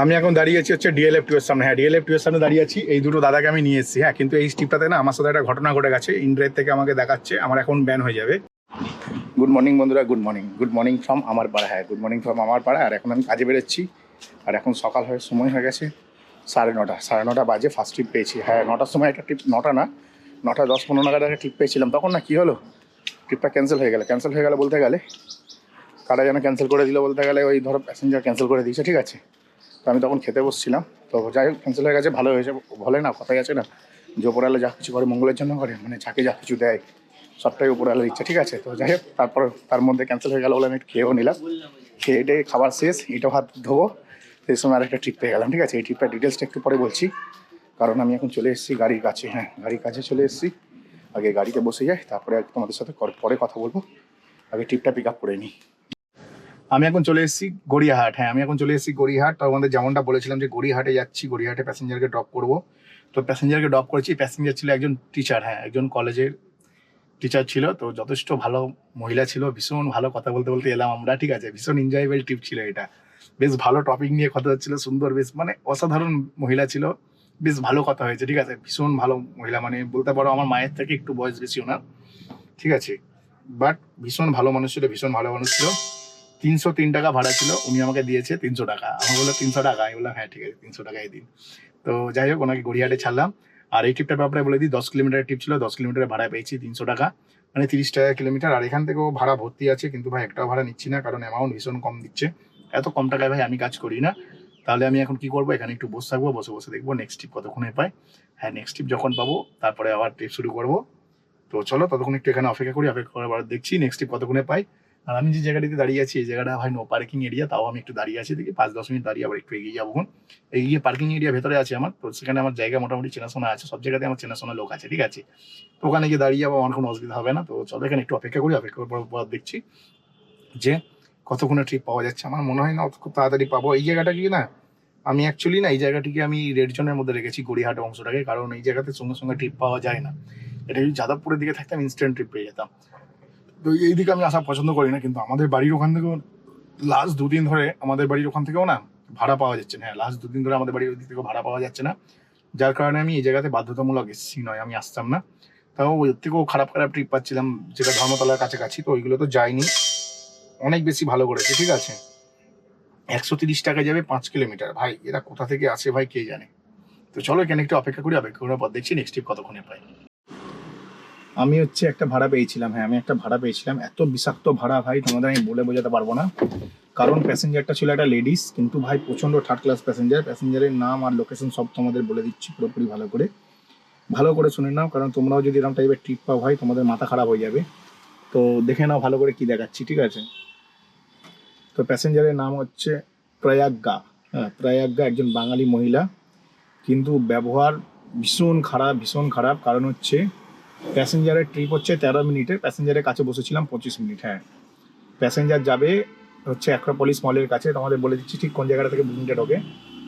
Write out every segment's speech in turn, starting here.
আমি এখন দাঁড়িয়ে আছি হচ্ছে ডিএলএফ টু এর সামনে। হ্যাঁ ডিএলএফ টু এর সামনে দাঁড়িয়ে আছি। এই দুটো দাদাকে আমি নিয়ে এসেছি। হ্যাঁ কিন্তু এই স্টিপটাতে না আমার সাথে একটা ঘটনা ঘটে গেছে। ইন্ড্রাইভ থেকে আমাকে দেখাচ্ছে। আমার এখন ব্যান হয়ে যাবে। গুড মর্নিং বন্ধুরা good morning good morning from আমার পাড়া হ্যাঁ গুড মর্নিং ফ্রম আমার পাড়া আর এখন আমি কাজে বেরোচ্ছি। আর এখন সকাল হয়ে সময় হয়ে গেছে সাড়ে নটা। সাড়ে নটা বাজে ফার্স্ট ট্রিপ পেয়েছি। হ্যাঁ নটার সময় একটা ট্রিপ নটা না, নটা দশ পনেরো নাগাদ একটা ট্রিপ পেয়েছিলাম। তখন না কী হলো? ট্রিপটা ক্যান্সেল হয়ে গেল। ক্যান্সেল হয়ে গেল বলতে গেলে, কারা যেন ক্যান্সেল করে দিল বলতে গেলে ওই ধরো প্যাসেঞ্জার ক্যান্সেল করে দিয়েছে, ঠিক আছে? তো আমি তখন খেতে বসছিলাম। তো যাই হোক ক্যান্সেল হয়ে গেছে, ভালো হয়েছে, বলে না, কথাই আছে না। যে ওপরালে যা কিছু করে মঙ্গলের জন্য করে মানে যাকে যা কিছু দেয়, সবটাই উপরালের ইচ্ছা ঠিক আছে? তো যাই হোক, তারপর তার মধ্যে ক্যান্সেল হয়ে গেল বলে আমি খেয়েও নিলাম। খেয়ে খাবার শেষ এটাও হাত ধোবো, সেই সময় আরেকটা ট্রিপ পেয়ে গেলাম, ঠিক আছে? এই ট্রিপটা ডিটেলসটা একটু পরে বলছি। কারণ আমি এখন চলে এসেছি গাড়ির কাছে হ্যাঁ গাড়ির কাছে চলে এসেছি। আগে গাড়িতে বসে যাই, তারপরে তোমাদের সাথে পরে কথা বলব। আগে ট্রিপটা পিক আপ করে নিই। আমি এখন চলে এসেছি গড়িয়াহাট। হ্যাঁ আমি এখন চলে এসেছি গড়িয়াহাট। তো আমাদের যেমনটা বলেছিলাম যে গড়িয়াহাটে যাচ্ছি, গড়িয়াহাটে প্যাসেঞ্জারকে ড্রপ করব। তো প্যাসেঞ্জারকে ড্রপ করেছি। প্যাসেঞ্জার ছিল একজন টিচার হ্যাঁ একজন কলেজের টিচার ছিল। তো যথেষ্ট ভালো মহিলা ছিল, ভীষণ ভালো কথা বলতে বলতে এলাম আমরা, ঠিক আছে? ভীষণ এনজয়েবল ট্রিপ ছিল এটা। বেশ ভালো টপিক নিয়ে কথা হচ্ছিল, সুন্দর, বেশ মানে অসাধারণ মহিলা ছিল। বেশ ভালো কথা হয়েছে, ঠিক আছে? ভীষণ ভালো মহিলা মানে বলতে পারো আমার মায়ের থেকে একটু বয়স বেশি ওনার, ঠিক আছে? বাট ভীষণ ভালো মানুষ ছিল, ভীষণ ভালো মানুষ ছিল। তিনশো তিন টাকা ভাড়া ছিল, উনি আমাকে দিয়েছে তিনশো টাকা। আমি বললাম তিনশো টাকা। আমি বললাম হ্যাঁ ঠিক আছে, তিনশো টাকাই দিন। তো যাই হোক, ওনাকে গড়িয়াহাটে ছাড়লাম। আর এই ট্রিপটার ব্যাপারে বলে দিই, দশ কিলোমিটারের ট্রিপ ছিল, দশ কিলোমিটারের ভাড়া পেয়েছি তিনশো টাকা। মানে তিরিশ টাকা কিলোমিটার। আর এখান থেকেও ভাড়া ভর্তি আছে, কিন্তু ভাই, একটাও ভাড়া নিচ্ছি না, কারণ অ্যামাউন্ট ভীষণ কম দিচ্ছে। এত কম টাকায় ভাই, আমি কাজ করি না। তাহলে আমি এখন কি করব? এখানে একটু বসে থাকব, বসে বসে দেখব নেক্সট ট্রিপ কতক্ষণে পাই। হ্যাঁ নেক্সট ট্রিপ যখন পাবো, তারপরে আবার ট্রিপ শুরু করব। তো চলো, ততক্ষণ একটু এখানে অপেক্ষা করি, অপেক্ষা করার দেখছি নেক্সট ট্রিপ কতক্ষণে পাই। আর আমি যে জায়গাটিতে দাঁড়িয়ে আছি, এই জায়গাটা ভাই নো পার্কিং এরিয়া তাও আমি একটু দাঁড়িয়ে আছি দেখি, পাঁচ, দশ মিনিট দাঁড়িয়ে আবার একটু এগিয়ে যাব এগিয়ে পার্কিং এরিয়া ভেতরে আছে আমার, তো সেখানে আমার জায়গা মোটামুটি চেনাশোনা আছে, সব জায়গাতে আমার চেনাশোনা লোক আছে, ঠিক আছে? তো ওখানে গিয়ে দাঁড়িয়ে যাব আমার কোনো অসুবিধা হবে না, তো চলো এখানে একটু অপেক্ষা করি, অপেক্ষা করার পর দেখছি যে কতক্ষণে ট্রিপ পাওয়া যাচ্ছে। আমার মনে হয় না অত খুব তাড়াতাড়ি পাবো। এই জায়গাটা কি না, আমি অ্যাকচুয়ালি না, এই জায়গাটিকে আমি রেড জোনের মধ্যে রেখেছি, গড়িয়াহাট অংশটাকে, কারণ এই জায়গাতে সঙ্গে সঙ্গে ট্রিপ পাওয়া যায় না। এটা যদি যাদবপুরের দিকে থাকতাম ইনস্ট্যান্ট ট্রিপ পেয়ে যেতাম। তো এই দিকে আমি আসা পছন্দ করি না, কিন্তু আমাদের বাড়ির ওখান থেকেও লাস্ট দুদিন ধরে আমাদের বাড়ির ওখান থেকেও না ভাড়া পাওয়া যাচ্ছে না। হ্যাঁ লাস্ট দুদিন ধরে আমাদের বাড়ির ওই দিক থেকে ভাড়া পাওয়া যাচ্ছে না। যার কারণে আমি এই জায়গাতে বাধ্যতামূলক এসেছি, নয় আমি আসতাম না। তাও ওই থেকেও খারাপ খারাপ ট্রিপ পাচ্ছিলাম, যেটা ধর্মতলার কাছাকাছি, তো ওইগুলো তো যাইনি। অনেক বেশি ভালো করেছে, ঠিক আছে? একশো তিরিশ টাকা যাবে পাঁচ কিলোমিটার। ভাই, এরা কোথা থেকে আসে ভাই, কে জানে? তো চলো এখানে একটু অপেক্ষা করি, অপেক্ষা করার পর দেখছি নেক্সট ট্রিপ কতক্ষণে পাই। আমি হচ্ছে একটা ভাড়া পেয়েছিলাম হ্যাঁ আমি একটা ভাড়া পেয়েছিলাম। এত বিষাক্ত ভাড়া ভাই, তোমাদের আমি বলে বোঝাতে পারব না। কারণ প্যাসেঞ্জারটা ছিল একটা লেডিস, কিন্তু ভাই প্রচণ্ড থার্ড ক্লাস প্যাসেঞ্জার প্যাসেঞ্জারের নাম আর লোকেশন সব তোমাদের বলে দিচ্ছি পুরোপুরি ভালো করে। ভালো করে শুনে নাও, কারণ তোমরাও যদি এরকম টাইপের ট্রিপ পাও ভাই, তোমাদের মাথা খারাপ হয়ে যাবে। তো দেখে নাও ভালো করে কি দেখাচ্ছি, ঠিক আছে? তো প্যাসেঞ্জারের নাম হচ্ছে প্রয়াজ্ঞা। হ্যাঁ প্রয়াজ্ঞা একজন বাঙালি মহিলা। কিন্তু ব্যবহার ভীষণ খারাপ ভীষণ খারাপ। কারণ হচ্ছে প্যাসেঞ্জারের ট্রিপ হচ্ছে তেরো মিনিটের প্যাসেঞ্জারের কাছে বসেছিলাম পঁচিশ মিনিট হ্যাঁ। প্যাসেঞ্জার যাবে হচ্ছে অ্যাক্রোপলিস মলের কাছে, তোমাদের বলে দিচ্ছি ঠিক কোন জায়গাটা থেকে বুকিংটা ঢোকে।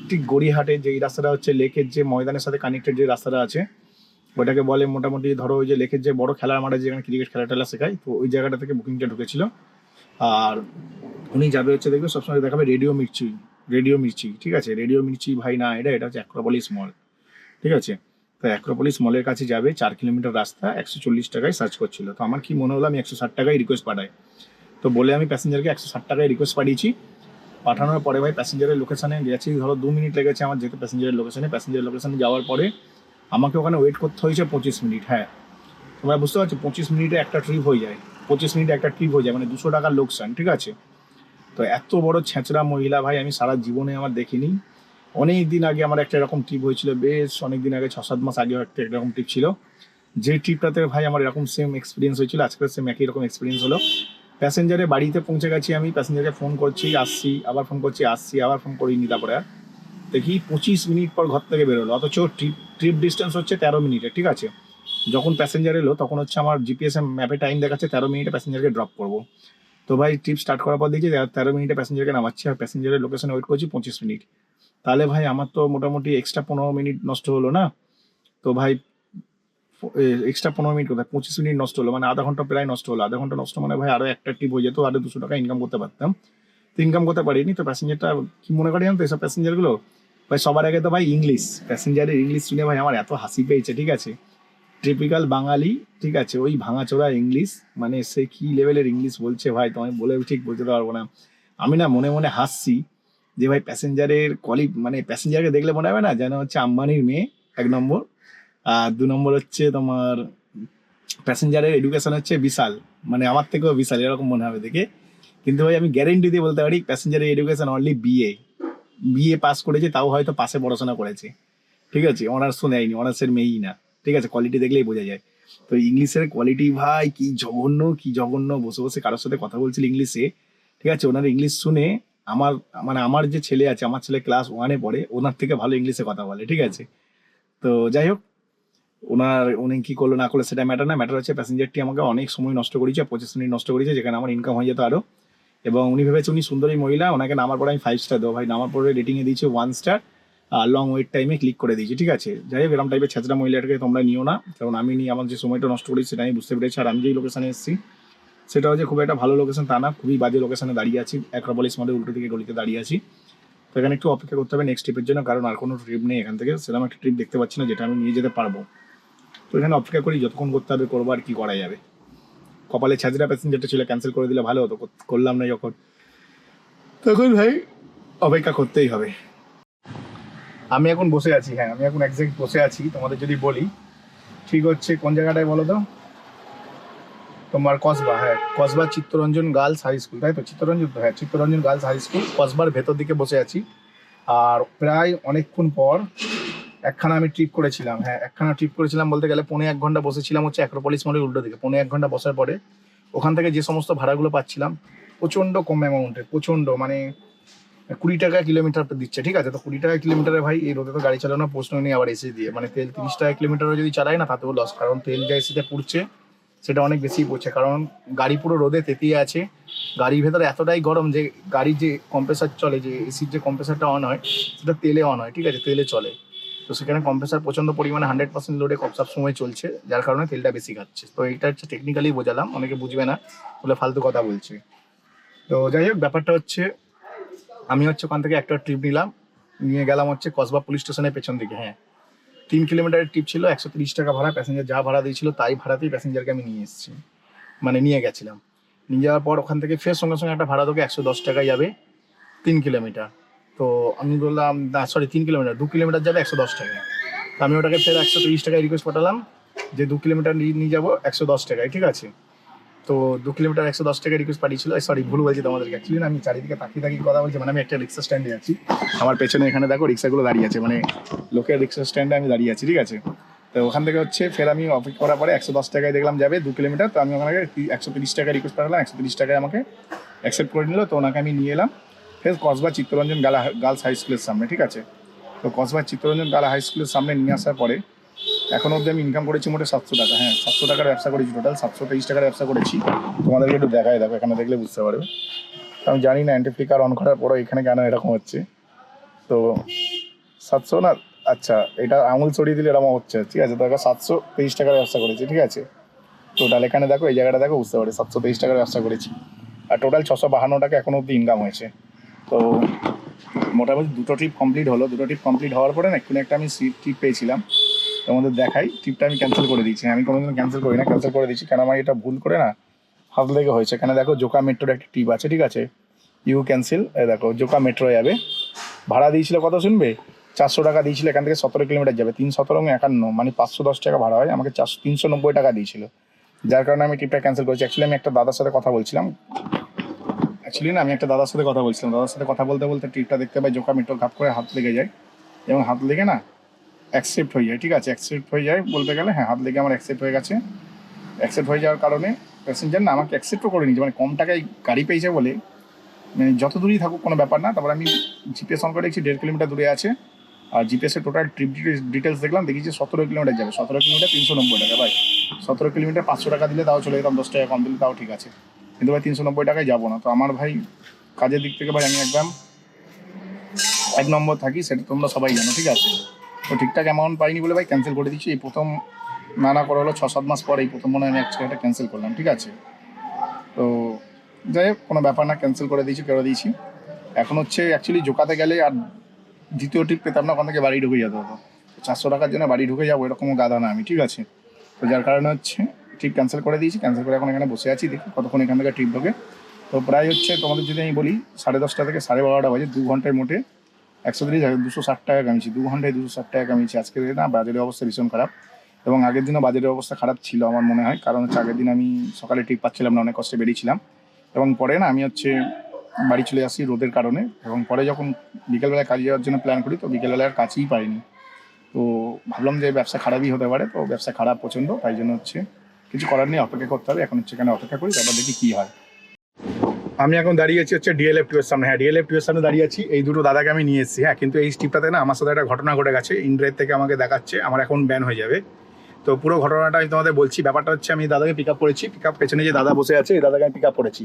ঠিক গড়িয়াহাটে যেই রাস্তাটা হচ্ছে, লেকের যে ময়দানের সাথে কানেক্টেড যে রাস্তাটা আছে, ওটাকে বলে মোটামুটি ধরো ওই যে লেকের যে বড় খেলার মাঠে যেখানে ক্রিকেট খেলা টেলা শেখায়, তো ওই জায়গাটা থেকে বুকিংটা ঢুকেছিল। আর উনি যাবে হচ্ছে দেখবে সবসময় দেখাবে রেডিও মির্চি রেডিও মির্চি, ঠিক আছে? রেডিও মির্চি ভাই না, এটা এটা হচ্ছে অ্যাক্রোপলিস মল, ঠিক আছে? তো অ্যাক্রোপলিস মলের কাছে যাবে, চার কিলোমিটার রাস্তা, একশো চল্লিশ টাকায় সার্চ করছিল। তো আমার কি মনে হলো আমি একশো ষাট টাকায় রিকোয়েস্ট পাঠাই। তো বলে আমি প্যাসেঞ্জারকে একশো ষাট টাকায় রিকোয়েস্ট পাঠিয়েছি। পাঠানোর পরে ভাই প্যাসেঞ্জারের লোকেশানে গেছি, ধরো দু মিনিট লেগেছে আমার যেতে প্যাসেঞ্জারের লোকেশানে প্যাসেঞ্জারের লোকেশানে যাওয়ার পরে আমাকে ওখানে ওয়েট করতে হয়েছে পঁচিশ মিনিট হ্যাঁ। তোমরা বুঝতে পারছ, পঁচিশ মিনিটে একটা ট্রিপ হয়ে যায়। পঁচিশ মিনিটে একটা ট্রিপ হয়ে যায় মানে দুশো টাকার লোকসান, ঠিক আছে? তো এত বড় ছেঁচড়া মহিলা ভাই আমি সারা জীবনে আমার দেখিনি। অনেক দিন আগে আমার একটা এরকম ট্রিপ হয়েছিল, বেশ অনেক দিন আগে ছ সাত মাস আগেও একটা এরকম ট্রিপ ছিল। যে ট্রিপটাতে ভাই আমার এরকম সেম এক্সপিরিয়েন্স হয়েছিল আজকের সেম একই রকম এক্সপিরিয়েন্স হলো। প্যাসেঞ্জারে বাড়িতে পৌঁছে গেছি আমি প্যাসেঞ্জারকে ফোন করছি, আসছি, আবার ফোন করছি, আসছি, আবার ফোন করিনি তারপরে আর। দেখি পঁচিশ মিনিট পর ঘর থেকে বেরোলো, অথচ ট্রিপ ট্রিপ ডিস্টেন্স হচ্ছে তেরো মিনিটে, ঠিক আছে? যখন প্যাসেঞ্জার এলো, তখন হচ্ছে আমার জিপিএস ম্যাপে টাইম দেখাচ্ছে, তেরো মিনিটে প্যাসেঞ্জারকে ড্রপ করব। তো ভাই ট্রিপ স্টার্ট করার পর দেখছি তেরো- মিনিটে প্যাসেঞ্জারকে নামাচ্ছি, আর প্যাসেঞ্জারের লোকেশনে ওয়েট করছি পঁচিশ মিনিট। তাহলে ভাই আমার তো মোটামুটি এক্সট্রা পনেরো মিনিট নষ্ট হলো না? তো ভাই এক্সট্রা পনেরো মিনিট কোথায়? পঁচিশ মিনিট নষ্ট হলো মানে আধা ঘণ্টা প্রায় নষ্ট হলো। আধা ঘণ্টা নষ্ট মানে ভাই আরও একটা ট্রিপ হয়ে যেত, আরও দুশো টাকা ইনকাম করতে পারতাম। তো ইনকাম করতে পারিনি, তো প্যাসেঞ্জারটা কি মনে করে জানো তো এসব প্যাসেঞ্জারগুলো ভাই, সবার আগে তো ভাই ইংলিশ প্যাসেঞ্জারের ইংলিশ শুনে ভাই আমার এত হাসি পেয়েছে, ঠিক আছে? ট্রিপিক্যাল বাঙালি, ঠিক আছে? ওই ভাঙাচোরা ইংলিশ মানে সে কি লেভেলের ইংলিশ বলছে ভাই, তোমায় বলে ঠিক বলতে পারব না। আমি না মনে মনে হাসছি যে ভাই প্যাসেঞ্জারের কোয়ালি মানে প্যাসেঞ্জারকে দেখলে মনে হবে না? যেন হচ্ছে আম্বানির মেয়ে, এক নম্বর। আর দু নম্বর হচ্ছে তোমার প্যাসেঞ্জারের এডুকেশন হচ্ছে বিশাল। মানে আমার থেকেও বিশাল, এরকম মনে হবে দেখে। কিন্তু ভাই, আমি গ্যারেন্টি দিয়ে বলতে পারি, প্যাসেঞ্জারের education only BA BA pass করেছে, তাও হয়তো পাশে পড়াশোনা করেছে। ঠিক আছে? অনার্সও নেয়নি অনার্সের মেয়েই না। ঠিক আছে? কোয়ালিটি দেখলেই বোঝা যায়। তো ইংলিশের কোয়ালিটি ভাই, কি জঘন্য কি জঘন্য। বসে বসে কারোর সাথে কথা বলছিল ইংলিশে। ঠিক আছে? ওনার ইংলিশ শুনে আমার মানে আমার যে ছেলে আছে, আমার ছেলে ক্লাস ওয়ানে পড়ে, ওনার থেকে ভালো ইংলিশে কথা বলে, ঠিক আছে? তো যাই হোক, ওনার, উনি কি করল না করল সেটা ম্যাটার না ম্যাটার হচ্ছে প্যাসেঞ্জারটি আমাকে অনেক সময় নষ্ট করেছে পঁচিশ মিনিট নষ্ট করেছে যেখানে আমার ইনকাম হয়ে যেত আরও। এবং উনি ভেবেছে উনি সুন্দরী মহিলা, ওনাকে নামার পরে আমি ফাইভ স্টার দেবো। ভাই, নামার পরে রেটিংয়ে দিয়েছে ওয়ান স্টার আর লং ওয়েট টাইমে ক্লিক করে দিয়েছি, ঠিক আছে? যাই হোক এরকম টাইপের ছেঁচড়া মহিলাটাকে তোমরা নিও না, কারণ আমি নিয়ে আমার যে সময়টা নষ্ট করেছি সেটা আমি বুঝতে পেরেছি, আর আমি যেই লোকেশনে এসেছি সেটা হচ্ছে খুব একটা ভালো লোকেশন তা না, খুবই বাজে লোকেশনে দাঁড়িয়ে আছি। অ্যাক্রোপলিস মধ্যে উল্টো দিকে গলিতে দাঁড়িয়ে আছি। তো এখানে একটু অপেক্ষা করতে হবে নেক্সট ট্রিপের জন্য, কারণ আর কোনো ট্রিপ নেই এখান থেকে। সেরকম একটা ট্রিপ দেখতে পাচ্ছি না, যেটা আমি নিয়ে যেতে পারব। তো এখানে অপেক্ষা করি, যতক্ষণ করতে হবে, করব আর কি করা যাবে। কপালে ছাজরা প্যাসেঞ্জারটা ছিল ক্যান্সেল করে দিলে ভালো হতো করলাম না যখন। তখন ভাই, অপেক্ষা করতেই হবে। আমি এখন বসে আছি হ্যাঁ আমি এখন একজ্যাক্ট বসে আছি। তোমাদের যদি বলি, ঠিক হচ্ছে, কোন জায়গাটায় বলো তো? তোমার কসবা হ্যাঁ Kasba Chittaranjan girls high school, তাই তো? চিত্তরঞ্জন হ্যাঁ চিত্তরঞ্জন গার্লস হাই স্কুল, কসবার ভেতর দিকে বসে আছি। আর প্রায় অনেকক্ষণ পর একখানা আমি ট্রিপ করেছিলাম হ্যাঁ একখানা ট্রিপ করেছিলাম বলতে গেলে পৌনে এক ঘণ্টা বসেছিলাম হচ্ছে অ্যাক্রোপলিস মলের উল্টো দিকে, পৌনে এক ঘণ্টা বসার পরে ওখান থেকে যে সমস্ত ভাড়াগুলো পাচ্ছিলাম, প্রচণ্ড কম অ্যামাউন্টে প্রচণ্ড মানে কুড়ি টাকা কিলোমিটার দিচ্ছে, ঠিক আছে? তো কুড়ি টাকা কিলোমিটারে ভাই এই রোদে তো গাড়ি চালানো প্রশ্ন নেই, আবার এসি দিয়ে মানে তেল তিরিশ টাকা কিলোমিটারও যদি চালাই না, তাতেও লস কারণ তেল যা এসিতে পুড়ছে সেটা অনেক বেশি পড়ছে, কারণ গাড়ি পুরো রোদে তেতিয়ে আছে। গাড়ির ভেতরে এতটাই গরম যে, গাড়ির যে কম্প্রেসার চলে, যে এসির যে কম্প্রেসারটা অন হয়, সেটা তেলে অন হয়, ঠিক আছে? তেলে চলে। তো সেখানে কম্প্রেসার প্রচণ্ড পরিমাণে হান্ড্রেড পার্সেন্ট লোডে সব সময় চলছে, যার কারণে তেলটা বেশি খাচ্ছে। তো এইটা হচ্ছে টেকনিক্যালি বোঝালাম, অনেকে বুঝবে না, বলে ফালতু কথা বলছে। তো যাই হোক, ব্যাপারটা হচ্ছে, আমি হচ্ছে ওখান থেকে একটা ট্রিপ নিলাম, নিয়ে গেলাম হচ্ছে কসবা পুলিশ স্টেশনের পেছন দিকে হ্যাঁ। তিন কিলোমিটারের ট্রিপ ছিল, একশো তিরিশ টাকা ভাড়া প্যাসেঞ্জার যা ভাড়া দিয়েছিল তাই ভাড়াতেই প্যাসেঞ্জারকে আমি নিয়ে এসেছি। মানে নিয়ে গেছিলাম। নিয়ে যাওয়ার পর ওখান থেকে ফের সঙ্গে সঙ্গে একটা ভাড়া তোকে একশো দশ টাকায় যাবে তিন কিলোমিটার। তো আমি বললাম, না সরি তিন কিলোমিটার, দু কিলোমিটার যাবে একশো দশ টাকায়। তো আমি ওটাকে ফের একশো তিরিশ টাকায় রিকোয়েস্ট পাঠালাম যে দু কিলোমিটার নিয়ে নিয়ে যাব একশো দশ টাকায়, ঠিক আছে? তো দু কিলোমিটার একশো দশ টাকা রিকোয়েস্ট পাঠিয়েছিল। সরি ভুল বলছি তোমাদেরকে। অ্যাকচুয়ালি না, আমি চারিদিকে তাকিয়ে তাকিয়ে কথা বলছি মানে আমি একটা রিক্সা স্ট্যান্ডে আছি। আমার পেছনে এখানে দেখো রিক্সাগুলো দাঁড়িয়ে আছে মানে লোকের রিক্সা স্ট্যান্ডে আমি দাঁড়িয়ে আছি, ঠিক আছে? তো ওখান থেকে হচ্ছে ফের আমি অপেক্ষা করার পরে একশো দশ টাকায় দেখলাম যাবে দু কিলোমিটার, তো আমি ওখানে একশো তিরিশ টাকা রিকোয়েস্ট পাঠালাম, একশো তিরিশ টাকায় আমাকে অ্যাকসেপ্ট করে নিল, তো ওনাকে আমি নিয়ে এলাম। ফের কসবা চিত্তরঞ্জন গালা গার্লস হাই স্কুলের সামনে, ঠিক আছে? তো কসবা চিত্তরঞ্জন গালা হাই স্কুলের সামনে নিয়ে আসার পরে এখন অবধি আমি ইনকাম করেছি মোটে সাতশো টাকা। হ্যাঁ সাতশো টাকার ব্যবসা করেছি টোটাল সাতশো তেইশ টাকার ব্যবসা করেছি। তোমাদেরকে একটু দেখায় দেখো, এখানে দেখলে বুঝতে পারবে। আমি জানি না অ্যান্টিফ্লিকার অন করার পরও এখানে কেন এরকম হচ্ছে তো সাতশো না আচ্ছা এটা আঙুল ছড়িয়ে দিলে এরকম হচ্ছে, ঠিক আছে? দেখো, সাতশো তেইশ টাকার ব্যবসা করেছি, ঠিক আছে? টোটাল এখানে দেখো, এই জায়গাটা দেখো, বুঝতে পারে সাতশো তেইশ টাকার ব্যবসা করেছি। আর টোটাল ছশো বাহান্ন টাকা এখনও অবধি ইনকাম হয়েছে। তো মোটামুটি দুটো ট্রিপ কমপ্লিট হলো। দুটো ট্রিপ কমপ্লিট হওয়ার পরে না, এক্ষুনি একটা আমি সিট ট্রিপ পেয়েছিলাম। তোমাদের দেখাই। ট্রিপটা আমি ক্যান্সেল করে দিয়েছি। আমি কোনোদিন ক্যান্সেল করি না ক্যান্সেল করে দিচ্ছি কেন আমার এটা ভুল করে না? হাত লেগে হয়েছে। এখানে দেখো, জোকা মেট্রোর একটা ট্রিপ আছে, ঠিক আছে? ইউ ক্যান্সেল দেখো, জোকা মেট্রো যাবে। ভাড়া দিয়েছিল কত শুনবে? চারশো টাকা দিয়েছিল, এখান থেকে সতেরো কিলোমিটার যাবে। তিন সতেরো একান্ন মানে পাঁচশো দশ টাকা ভাড়া হয়। আমাকে চারশো, তিনশো নব্বই টাকা দিয়েছিল। যার কারণে আমি ট্রিপটা ক্যান্সেল করেছি। অ্যাকচুয়ালি আমি একটা দাদার সাথে কথা বলছিলাম। অ্যাকচুয়ালি না, আমি একটা দাদার সাথে কথা বলছিলাম। দাদার সাথে কথা বলতে বলতে ট্রিপটা দেখতে পাই, জোকা মেট্রো ঘাপ করে হাত লেগে যায়। এবং হাত লেগে না অ্যাকসেপ্ট হয়ে যায়, ঠিক আছে? অ্যাকসেপ্ট হয়ে যায় বলতে গেলে হ্যাঁ হাত লেগে আমার অ্যাকসেপ্ট হয়ে গেছে। অ্যাকসেপ্ট হয়ে যাওয়ার কারণে প্যাসেঞ্জার না, আমাকে অ্যাকসেপ্টও করে নিয়েছে মানে কম টাকায় গাড়ি পেয়েছে বলে। মানে যত দূরই থাকুক, কোনো ব্যাপার না। তারপর আমি জিপিএস অন করে দেখছি, দেড় কিলোমিটার দূরে আছে। আর জিপিএসের টোটাল ট্রিপ ডিটেলস দেখলাম, দেখি যে সতেরো কিলোমিটার যাবে। সতেরো কিলোমিটার তিনশো নব্বই টাকা, ভাই। সতেরো কিলোমিটার পাঁচশো টাকা দিলে তাও চলে যেতাম, দশ টাকা কম দিলে তাও ঠিক আছে। কিন্তু ভাই, তিনশো নব্বই টাকায় যাব না। তো আমার ভাই কাজের দিক থেকে ভাই, আমি একদম এক নম্বর থাকি, সেটা তোমরা সবাই জানো, ঠিক আছে? তো ঠিকঠাক অ্যামাউন্ট পাইনি বলে ভাই ক্যান্সেল করে দিচ্ছি। এই প্রথম না না করা হলো ছ সাত মাস পরে এই প্রথম মনে আমি একটা ক্যান্সেল করলাম, ঠিক আছে? তো যাই হোক, কোনো ব্যাপার না ক্যান্সেল করে দিয়েছি করে দিয়েছি। এখন হচ্ছে অ্যাকচুয়ালি জোকাতে গেলে আর দ্বিতীয় ট্রিপ পেতাম না ওখান থেকে বাড়ি ঢুকে যেতে হতো চারশো টাকার জন্য বাড়ি ঢুকে যাব এরকমও গাদা না আমি, ঠিক আছে? তো যার কারণে হচ্ছে ট্রিপ ক্যান্সেল করে দিয়েছি ক্যান্সেল করে এখন এখানে বসে আছি, দেখি কতক্ষণ এখান থেকে ট্রিপ ঢোকে। তো প্রায় হচ্ছে তোমাদের যদি আমি বলি, সাড়ে দশটা থেকে সাড়ে বারোটা বাজে, দু ঘন্টায় মোটে একশো তিরিশ দুশো ষাট টাকা কামিয়েছি, দু ঘন্টায় দুশো ষাট টাকা কামিয়েছি। আজকে না, বাজারের অবস্থা ভীষণ খারাপ এবং আগের দিনও বাজারের অবস্থা খারাপ ছিল আমার মনে হয়, কারণ হচ্ছে আগের দিন আমি সকালে ট্রিপ পাচ্ছিলাম না, অনেক কষ্টে বেরিয়েছিলাম। এবং পরে না, আমি হচ্ছে বাড়ি চলে আসি রোদের কারণে এবং পরে যখন বিকেলবেলায় কাজে যাওয়ার জন্য প্ল্যান করি, তো বিকেলবেলায় আর কাজই পাইনি। তো ভাবলাম যে ব্যবসা খারাপই হতে পারে, তো ব্যবসা খারাপ প্রচণ্ড, তাই জন্য হচ্ছে কিছু করার নেই, অপেক্ষা করতে হবে, এখন হচ্ছে এখানে অপেক্ষা করি, তারপর দেখি কী হয়। আমি এখন দাঁড়িয়ে আছি হচ্ছে ডিএলএফ টু এর সামনে। হ্যাঁ ডিএলএফ টু এর সামনে দাঁড়িয়ে আছি। এই দুটো দাদাকে আমি নিয়ে এসেছি। হ্যাঁ কিন্তু এই স্টিপটাতে না আমার সাথে একটা ঘটনা ঘটে গেছে। ইন্ড্রাইভ থেকে আমাকে দেখাচ্ছে। আমার এখন ব্যান হয়ে যাবে। তো পুরো ঘটনাটা আমি তোমাদের বলছি। ব্যাপারটা হচ্ছে আমি দাদাকে পিক আপ করেছি। পিক আপ পেছনে যে দাদা বসে আছে এই দাদাকে আমি পিক আপ করেছি।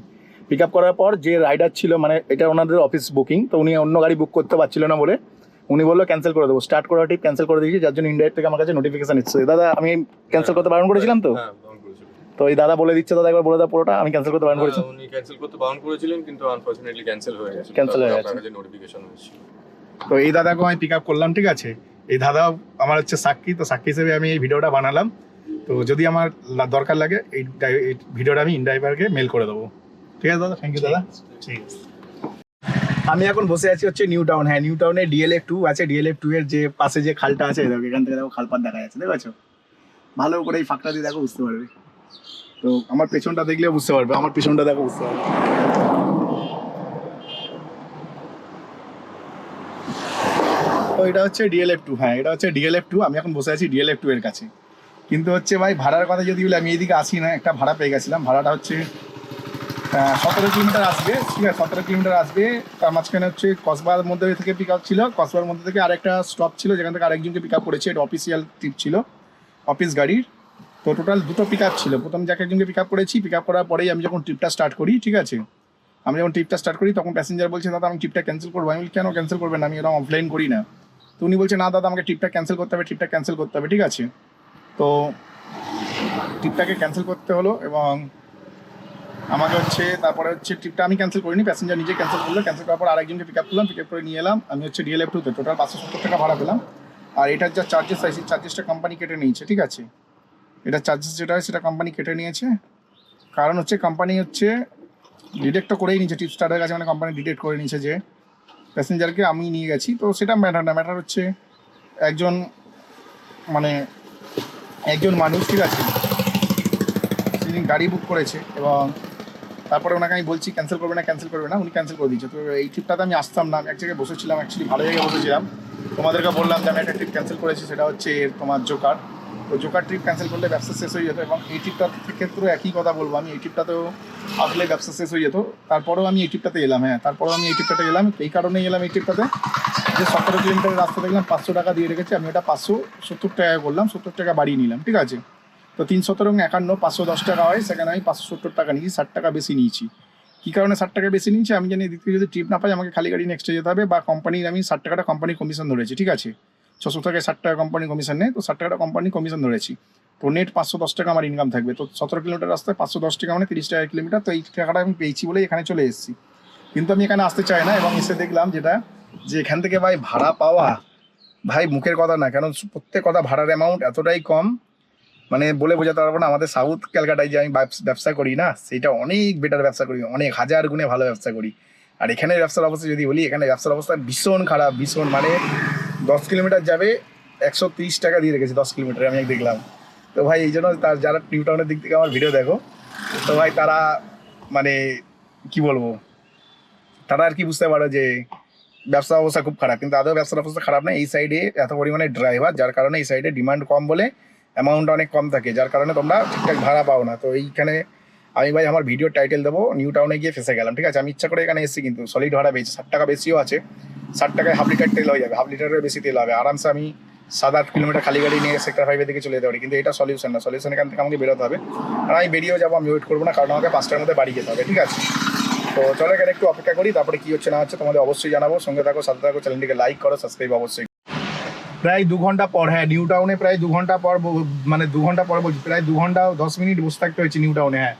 পিক আপ করার পর যে রাইডার ছিল মানে এটা ওনাদের অফিস বুকিং তো উনি অন্য গাড়ি বুক করতে পারছিল না বলে উনি বলল ক্যান্সেল করে দেবো। স্টার্ট করা টিপ ক্যান্সেল করে দিয়েছি। যার জন্য ইন্ডাইরেক্ট থেকে আমার কাছে নোটিফিকেশন এসেছে। দাদা আমি ক্যান্সেল করতে বারণ করেছিলাম তো? হ্যাঁ। তো এই দাদা বলে দিচ্ছে দাদা একবার বলে দাও পুরোটা আমি ক্যান্সেল করতে বারণ করেছি। উনি ক্যান্সেল করতে বারণ করেছিলেন কিন্তু আনফরচুনেটলি ক্যান্সেল হয়ে গেছে। Cancel হয়ে গেছে। নোটিফিকেশন হয়েছিল তো এই দাদাকে আমি পিক আপ করলাম ঠিক আছে? এই দাদা আমার হচ্ছে সাক্ষী তো সাক্ষী হিসেবে আমি এই ভিডিওটা বানালাম। তো যদি আমার দরকার লাগে এই এই ভিডিওটা আমি ইনড্রাইভারকে মেল করে দেবো। ঠিক আছে দাদা? থ্যাংক ইউ দাদা। ঠিক আছে। আমি এখন বসে আছি হচ্ছে নিউ টাউন হ্যাঁ নিউ টাউনে ডিএলএফ টু আছে। ডিএলএফ টু এর যে পাশে যে খালটা আছে দেখো এখান থেকে দেখো খালপাত দেখা যাচ্ছে দেখো আছো? ভালো করে এই ফাঁকটা দিয়ে দেখো বুঝতে পারবে। তো আমার পেছনটা দেখলে বুঝতে পারবে, আমার পেছনটা দেখো বুঝতে পারবে। তো এটা হচ্ছে ডিএলএফ টু হ্যাঁ এটা হচ্ছে ডিএলএফ টু আমি এখন বসে আছি ডিএলএফ টু এর কাছে। কিন্তু হচ্ছে ভাই, ভাড়ার কথা যদি বলি, আমি এইদিকে আসি না, একটা ভাড়া পেয়ে গেছিলাম। ভাড়াটা হচ্ছে সতেরো কিলোমিটার আসবে, ঠিক আছে, সতেরো কিলোমিটার আসবে। তার মাঝখানে হচ্ছে কসবার মধ্যে থেকে পিক আপ ছিল কসবার মধ্যে থেকে আরেকটা স্টপ ছিল, যেখান থেকে আরেকজনকে পিক আপ করেছে, এটা অফিসিয়াল ট্রিপ ছিল অফিস গাড়ির। তো টোটাল দুটো পিক আপ ছিল। প্রথম যাকে একজনকে পিক আপ করেছি পিক আপ করার পরেই আমি যখন ট্রিপটা স্টার্ট করি, ঠিক আছে? আমি যখন ট্রিপটা স্টার্ট করি, তখন প্যাসেঞ্জার বলছে, দাদা, আমি ট্রিপটা ক্যান্সেল করব। আমি কেন ক্যান্সেল করবেন আমি এরকম অফলাইন করি না। তো উনি বলছে, না, দাদা, আমাকে ট্রিপটা ক্যান্সেল করতে হবে ট্রিপটা ক্যান্সেল করতে হবে, ঠিক আছে? তো ট্রিপটাকে ক্যান্সেল করতে হলো এবং আমাকে হচ্ছে, তারপরে হচ্ছে ট্রিপটা আমি ক্যান্সেল করিনি প্যাসেঞ্জার নিজে ক্যান্সেল করল। ক্যান্সেল করার পর আরেকজনকে পিক আপ করলাম পিক আপ করে নিয়ে এলাম। আমি হচ্ছে ডিএলএফ টুতে টোটাল পাঁচশো সত্তর টাকা ভাড়া পেলাম। আর এটার যা চার্জেস আছে চার্জেসটা কোম্পানি কেটে নিয়েছে, ঠিক আছে? এটা চার্জেস যেটা হয় সেটা কোম্পানি কেটে নিয়েছে। কারণ হচ্ছে কোম্পানি হচ্ছে ডিটেক্ট করেই নিয়েছে টিপ স্টারের কাছে মানে কোম্পানি ডিটেক্ট করে নিয়েছে যে প্যাসেঞ্জারকে আমি নিয়ে গেছি। তো সেটা ম্যাটার না ম্যাটার হচ্ছে একজন মানে একজন মানুষ, ঠিক আছে? তিনি গাড়ি বুক করেছে এবং তারপরে ওনাকে আমি বলছি ক্যান্সেল করবে না ক্যান্সেল করবে না। উনি ক্যান্সেল করে দিয়েছে। তো এই ট্রিপটাতে আমি আসতাম না, আমি এক জায়গায় বসেছিলাম অ্যাকচুয়ালি ভালো জায়গায় বসেছিলাম। তোমাদেরকে বললাম যে, আমি একটা ট্রিপ ক্যান্সেল করেছি, সেটা হচ্ছে তোমার জোকার তো জোকার ট্রিপ ক্যান্সেল করলে ব্যবসা শেষ হয়ে যেত এবং এই ট্রিপটার ক্ষেত্রেও একই কথা বলব। আমি এই ট্রিপটাতেও আসলে ব্যবসা শেষ হয়ে যেত। তারপরেও আমি এই ট্রিপটাতে এলাম হ্যাঁ। তারপরেও আমি এই ট্রিপটাতে এলাম। এই কারণেই এলাম এই ট্রিপটাতে যে সতেরো কিলোমিটারের রাস্তা দেখলাম, পাঁচশো টাকা দিয়ে রেখেছি। আমি ওটা পাঁচশো সত্তর টাকা করলাম, সত্তর টাকা বাড়িয়ে নিলাম, ঠিক আছে? তো তিন সতেরো একান্ন পাঁচশো দশ টাকা হয়। সেখানে আমি পাঁচশো সত্তর টাকা নিয়েছি, ষাট টাকা বেশি নিয়েছি। কী কারণে ষাট টাকা বেশি নিয়েছি? আমি জানি এদিক থেকে যদি ট্রিপ না পাই, আমাকে খালি গাড়ি নেক্সটে যেতে হবে বা কোম্পানির আমি ষাট টাকাটা কোম্পানি কমিশন ধরেছি, ঠিক আছে? ছশো থেকে ষাট টাকা কোম্পানি কমিশন নেই তো ষাট টাকাটা কোম্পানি কমিশন ধরেছি। তো নেট পাঁচশো দশ টাকা আমার ইনকাম থাকবে। তো সতেরো কিলোমিটার রাস্তায় পাঁচশো দশ টাকা মানে তিরিশ টাকা কিলোমিটার তো এই টাকাটা আমি পেয়েছি বলে এখানে চলে এসেছি। কিন্তু আমি এখানে আসতে চাই না এবং এসে দেখলাম যেটা, যে এখান থেকে ভাই ভাড়া পাওয়া, ভাই মুখের কথা না, কারণ প্রত্যেক কথা ভাড়ার অ্যামাউন্ট এতটাই কম। মানে বলে বোঝাতে পারব না, আমাদের সাউথ ক্যালকাটায় যে আমি ব্যবসা করি না সেটা অনেক বেটার ব্যবসা করি, অনেক হাজার গুণে ভালো ব্যবসা করি। আর এখানে ব্যবসার অবস্থা যদি বলি এখানে ব্যবসার অবস্থা ভীষণ খারাপ, ভীষণ মানে দশ কিলোমিটার যাবে, একশো তিরিশ টাকা দিয়ে রেখেছি দশ কিলোমিটার, আমি দেখলাম। তো ভাই, এই জন্য তার যারা নিউ টাউনের দিক থেকে আমার ভিডিও দেখো, তো ভাই তারা মানে কি বলব, তারা আর কি বুঝতে পারো যে ব্যবসা অবস্থা খুব খারাপ, কিন্তু আদৌ ব্যবসার অবস্থা খারাপ না। এই সাইডে এত পরিমাণে ড্রাইভার যার কারণে এই সাইডে ডিমান্ড কম বলে অ্যামাউন্ট অনেক কম থাকে, যার কারণে তোমরা ঠিকঠাক ভাড়া পাও না। তো এইখানে আমি ভাই আমার ভিডিও টাইটেল দেবো নিউ টাউনে গিয়ে ফেসে গেলাম, ঠিক আছে? আমি ইচ্ছা করে এখানে এসেছি কিন্তু সলিড ভাড়া পেয়েছি, ষাট টাকা বেশিও আছে। ষাট টাকায় হাফ লিটার তেল হয়ে যাবে, হাফ লিটারের বেশি তেল হবে। আরামসে আমি সাত আট কিলোমিটার খালি গাড়ি নিয়ে সেক্টর ফাইভের দিকে চলে যেতে পারি, কিন্তু এটা সলিউশন না। সলিউশন এখান থেকে আমাকে বেরোতে হবে। আর আমি বেরিয়েও যাব, আমি ওয়েট করব না, কারণ আমাকে পাঁচটার মধ্যে বাড়ি যেতে হবে, ঠিক আছে? তো চলো এখানে একটু অপেক্ষা করি, তারপরে কি হচ্ছে না হচ্ছে তোমাদের অবশ্যই জানাব। সঙ্গে থাকো, সাথে থাকো চ্যানেলটিকে লাইক করো সাবস্ক্রাইব অবশ্যই। প্রায় দু ঘণ্টা পর হ্যাঁ নিউ টাউনে প্রায় দু ঘণ্টা পর মানে দু ঘণ্টা পর বলছি, প্রায় দু ঘণ্টা দশ মিনিট বসে থাকতে হয়েছে নিউ টাউনে হ্যাঁ।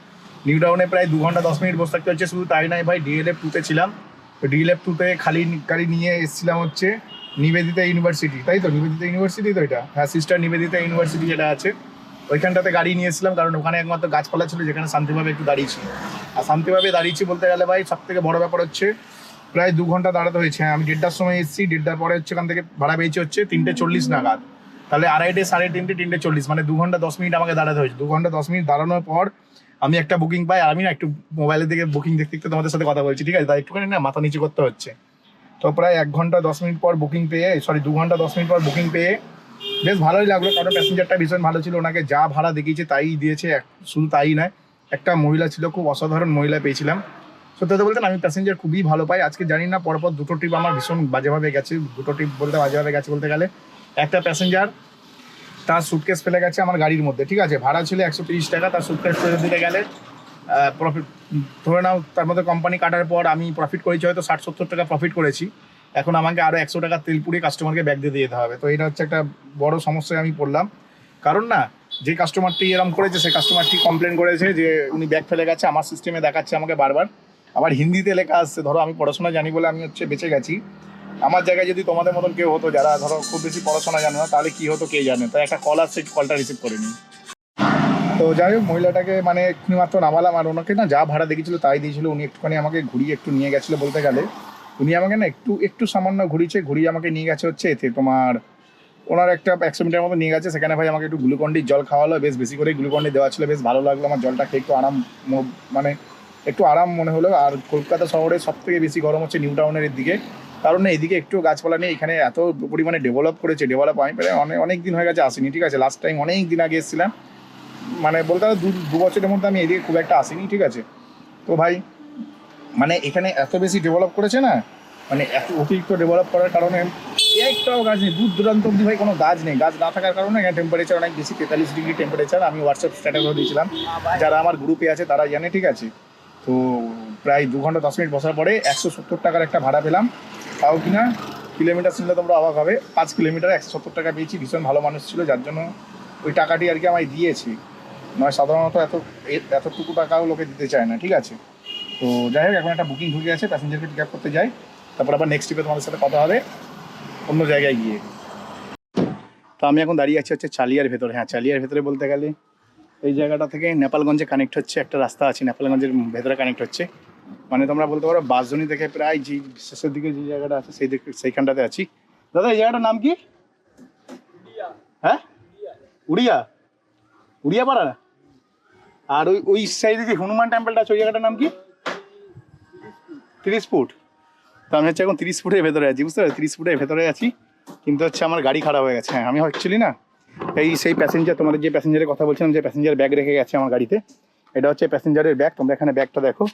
নিউ টাউনে প্রায় দু ঘণ্টা দশ মিনিট বসে থাকতে হচ্ছে শুধু তাই নয় ভাই ডিএলএফ টুতে ছিলাম। ডিএলএফ টুতে খালি গাড়ি নিয়ে এসেছিলাম হচ্ছে নিবেদিতা ইউনিভার্সিটি, তাই তো? নিবেদিতা ইউনিভার্সিটি তো এটা? হ্যাঁ সিস্টার নিবেদিতা ইউনিভার্সিটি যেটা আছে, ওইখানটাতে গাড়ি নিয়েছিলাম কারণ ওখানে একমাত্র গাছপালা ছিল, যেখানে শান্তিভাবে একটু দাঁড়িয়েছি আর শান্তিভাবে দাঁড়িয়েছি বলতে গেলে ভাই সব থেকে বড় ব্যাপার হচ্ছে, প্রায় দু ঘণ্টা দাঁড়াতে হয়েছে। হ্যাঁ আমি দেড়টার সময় এসেছি, দেড়টার পরে হচ্ছে ওখান থেকে ভাড়া পেয়েছি হচ্ছে তিনটে চল্লিশ নাগাদ। তাহলে আড়াইটে সাড়ে তিনটে তিনটে চল্লিশ মানে দু ঘণ্টা দশ মিনিট আমাকে দাঁড়াতে হয়েছে। দু ঘণ্টা দশ মিনিট দাঁড়ানোর পর আমি একটা বুকিং পাই আমি না একটু মোবাইলের দিকে বুকিং দেখতে দেখতে তোমাদের সাথে কথা বলছি ঠিক আছে? তাই একটুখানি না মাথা নিচু করতে হচ্ছে। তো প্রায় এক ঘণ্টা দশ মিনিট পর বুকিং পেয়ে সরি দু ঘণ্টা দশ মিনিট পর বুকিং পেয়ে বেশ ভালোই লাগল কারণ প্যাসেঞ্জারটা ভীষণ ভালো ছিল। ওনাকে যা ভাড়া দেখিয়েছে তাই দিয়েছে শুধু তাই নয় একটা মহিলা ছিল খুব অসাধারণ মহিলা পেয়েছিলাম। সত্যি কথা বলতে না, আমি প্যাসেঞ্জার খুবই ভালো পাই। আজকে জানি না পরপর দুটো ট্রিপ আমার ভীষণ বাজেভাবে গেছে দুটো ট্রিপ বলতে বাজেভাবে গেছে বলতে গেলে। একটা প্যাসেঞ্জার তার সুটকেস ফেলে গেছে আমার গাড়ির মধ্যে, ঠিক আছে? ভাড়া ছিল একশো তিরিশ টাকা, তার সুটকেস ফেলে দিতে গেলে প্রফিট ধরে নাও, তার মধ্যে কোম্পানি কাটার পর আমি প্রফিট করেছি, হয়তো ষাট সত্তর টাকা প্রফিট করেছি। এখন আমাকে আরও একশো টাকা তেল পুড়িয়ে কাস্টমারকে ব্যাগ দিয়ে যেতে হবে। তো এটা হচ্ছে একটা বড় সমস্যায় আমি পড়লাম। কারণ না, যে কাস্টমারটি এরম করেছে সেই কাস্টমারটি কমপ্লেন করেছে যে উনি ব্যাগ ফেলে গেছে, আমার সিস্টেমে দেখাচ্ছে আমাকে বারবার। আবার হিন্দিতে লেখা আসছে ধরো আমি পড়াশোনা জানি বলে আমি হচ্ছে বেঁচে গেছি। আমার জায়গায় যদি তোমাদের মতন কেউ হতো, যারা ধরো খুব বেশি পড়াশোনা জানে না, তাহলে কি হতো কে জানে? তাই একটা কল আসছে কলটা রিসিভ করিনি তো যাই হোক, মহিলাটাকে মানে এক্ষুনি মাত্র নামালাম, আর ওনাকে না যা ভাড়া দেখেছিল তাই দিয়েছিল। উনি একটুখানি আমাকে ঘুরিয়ে একটু নিয়ে গেছিল বলতে গেলে। উনি আমাকে না একটু একটু সামান্য ঘুরিয়েছে, ঘুরিয়ে আমাকে নিয়ে গেছে হচ্ছে এতে তোমার, ওনার একটা একশো মিটার মতো নিয়ে গেছে। সেখানে ভাই আমাকে একটু গ্লুকন্ডির জল খাওয়ালো, বেশ বেশি করে গ্লুকন্ডি দেওয়া ছিল, বেশ ভালো লাগল আমার জলটা খেয়ে, একটু আরাম মানে একটু আরাম মনে হলো। আর কলকাতা শহরে সব থেকে বেশি গরম হচ্ছে নিউ টাউনের দিকে কারণ এদিকে একটু গাছপালা নেই এখানে এত পরিমাণে ডেভেলপ করেছে ডেভেলপ আমি প্রায় অনেক অনেক দিন হয়ে গেছে আসিনি, ঠিক আছে? লাস্ট টাইম অনেক দিন আগে এসেছিলাম। মানে বলতে হবে দু বছরের মধ্যে আমি এদিকে খুব একটা আসিনি, ঠিক আছে? তো ভাই মানে এখানে এত বেশি ডেভেলপ করেছে না মানে এত অতিরিক্ত ডেভেলপ করার কারণে একটাও গাছ নেই। দূর দূরান্ত অব্দি ভাই কোনো গাছ নেই। গাছ না থাকার কারণে এখানে টেম্পারেচার অনেক বেশি, তেতাল্লিশ ডিগ্রি টেম্পারেচার আমি হোয়াটসঅ্যাপ স্ট্যাটাসও দিয়েছিলাম। যারা আমার গ্রুপে আছে তারা জানে, ঠিক আছে? তো প্রায় দু ঘণ্টা দশ মিনিট বসার পরে একশো সত্তর টাকার একটা ভাড়া পেলাম। তাও কিনা? কিলোমিটার শুনলে তোমরা অবাক হবে। পাঁচ কিলোমিটার একশো সত্তর টাকা পেয়েছি, ভীষণ ভালো মানুষ ছিল, যার জন্য ওই টাকাটি আর কি আমায় দিয়েছি। নয়, সাধারণত এত এতটুকু টাকাও লোকে দিতে চায় না, ঠিক আছে? তো যাই হোক, এখন একটা বুকিং ঢুকে আছে প্যাসেঞ্জারকে পিক আপ করতে যাই। তারপর আবার নেক্সট ট্রিপে তোমাদের সাথে কথা হবে, অন্য জায়গায় গিয়ে। তো আমি এখন দাঁড়িয়ে আছি হচ্ছে চালিয়ার ভেতরে। হ্যাঁ চালিয়ার ভেতরে বলতে গেলে এই জায়গাটা থেকে নেপালগঞ্জে কানেক্ট হচ্ছে, একটা রাস্তা আছে, নেপালগঞ্জের ভেতরে কানেক্ট হচ্ছে। মানে তোমরা বলতে পারো বাসজনি থেকে প্রায় যে শেষের দিকে যে জায়গাটা আছে, সেই দিকে সেইখানটাতে আছি। দাদা, এই জায়গাটার নাম কি? হ্যাঁ? উড়িয়া। উড়িয়া পাড়া আর ওই ওই সাইডে যে হনুমান টেম্পলটা আছে, ওই জায়গাটার নাম কি? তিরিশ ফুট তো আমি হচ্ছে এখন তিরিশ ফুটের ভেতরে আছি, বুঝতে পারছি তিরিশ ফুটের ভেতরে আছি। কিন্তু হচ্ছে আমার গাড়ি খারাপ হয়ে গেছে। হ্যাঁ আমি অ্যাকচুয়ালি না, এই সেই প্যাসেঞ্জার তোমাদের যে প্যাসেঞ্জারের কথা বলছিলাম, যে প্যাসেঞ্জার ব্যাগ রেখে গেছে আমার গাড়িতে, এটা হচ্ছে প্যাসেঞ্জারের ব্যাগ তোমরা এখানে ব্যাগটা দেখো।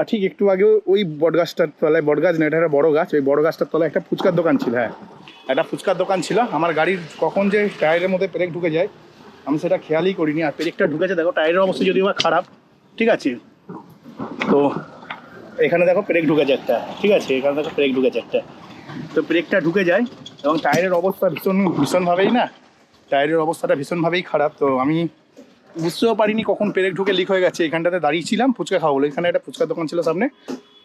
আর ঠিক একটু আগেও ওই বটগাছটার তলায়, বটগাছ না, এটা একটা বড় গাছ, ওই বড় গাছটার তলায় একটা ফুচকার দোকান ছিল হ্যাঁ। একটা ফুচকার দোকান ছিল, আমার গাড়ির কখন যে টায়ারের মধ্যে ব্রেক ঢুকে যায়, আমি সেটা খেয়ালই করিনি, আর ব্রেকটা ঢুকেছে, দেখো, টায়ারের অবস্থা যদিও বা খারাপ, ঠিক আছে। তো এখানে দেখো ব্রেক ঢুকেছে একটা, ঠিক আছে, এখানে দেখো ব্রেক ঢুকেছে একটা। তো ব্রেকটা ঢুকে যায়, এবং টায়ারের অবস্থা ভীষণ, ভীষণভাবেই না, টায়ারের অবস্থাটা ভীষণভাবেই খারাপ, তো আমি বুঝতেও পারিনি কখন পেরেক ঢুকে লিক হয়ে গেছে। এখানটাতে দাঁড়িয়েছিলাম ফুচকা খাওয়া বলে। এখানে একটা ফুচকার দোকান ছিল সামনে।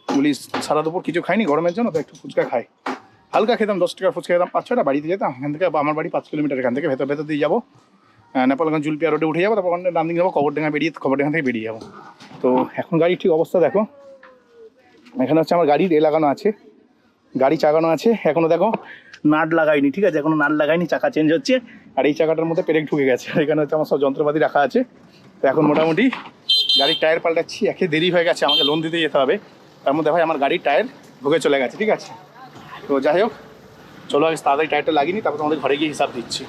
বলি, সারা দুপুর কিছু খাইনি গরমের জন্য, তো একটু ফুচকা খাই। হালকা খেতাম, দশ টাকার ফুচকা খেতাম, পাঁচ ছটা বাড়িতে যেতাম। এখান থেকে আমার বাড়ি পাঁচ কিলোমিটার, এখান থেকে ভেতর ভেতর দিয়ে যাব। নেপালগঞ্জ জুলপিয়া রোডে উঠে যাব, তারপর ডান দিকে যাব কবরডাঙ্গা বেরিয়ে কবরডাঙ্গা থেকে বেরিয়ে যাব। তো এখন গাড়ির ঠিক অবস্থা দেখো। এখানে হচ্ছে আমার গাড়ির এ লাগানো আছে। গাড়ি চাগানো আছে। এখনও দেখো, নাট লাগাইনি, ঠিক আছে? এখনও নাট লাগাইনি, চাকা চেঞ্জ হচ্ছে। আর এই চাকাটার মধ্যে পেরেক ঢুকে গেছে। এখানে হচ্ছে আমার সব যন্ত্রপাতি রাখা আছে। তো এখন মোটামুটি গাড়ির টায়ার পাল্টাচ্ছি। একে দেরি হয়ে গেছে, আমাকে লোন দিতে যেতে হবে। তার মধ্যে ভাই আমার গাড়ির টায়ার ঢুকে চলে গেছে, ঠিক আছে? তো যাই হোক, চলো আগে তাড়াতাড়ি টায়ারটা লাগিনি তারপর তোমাদের ঘরে গিয়ে হিসাব দিচ্ছি।